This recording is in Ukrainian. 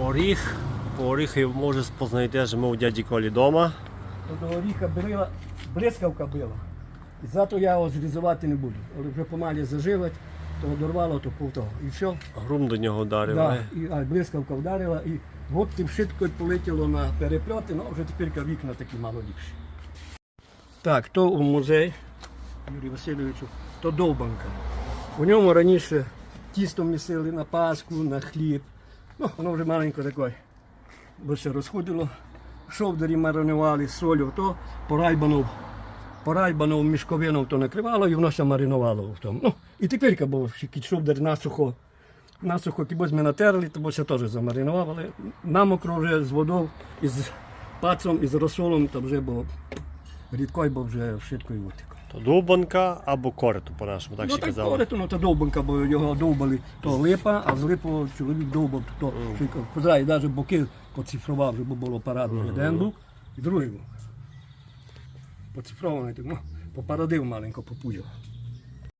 Оріх. По оріхи може спознайти, що ми у дяді Колі вдома. До оріха била, блискавка била. І зато я його зрізувати не буду. Але вже помалі зажилить, то дорвало, то повтого. І все. Грум до нього вдарив. Да, і, а блискавка вдарила, і от тим швидко полетіло на перепльоти, ну вже тепер вікна такі мало ліпші. Так, то у музей Юрій Васильовичу, то довбанка. У ньому раніше тісто місили на паску, на хліб. Ну, воно вже маленько таке, бо все розходило. Шовдарі маринували солью, то порайбанув. Порайбанув мішковином то накривало і воно все маринувало в тому. Ну, і тепер, бо шовдар насухо Насухо кібось ми натерли, то все теж замаринував, але намокро вже з водою, із пацом, із розсолом, то вже було рідкой, бо вже швидко і. То довбанка або кориту по-нашому, так ну ще так казали. корито, ну то довбанка, бо його довбали, то липа, а з липу чоловік довбав, то позрає, навіть боки поцифрував, щоб було парадно. Один був і другий був. Поцифрований, ну, попарадив маленько, попуяв.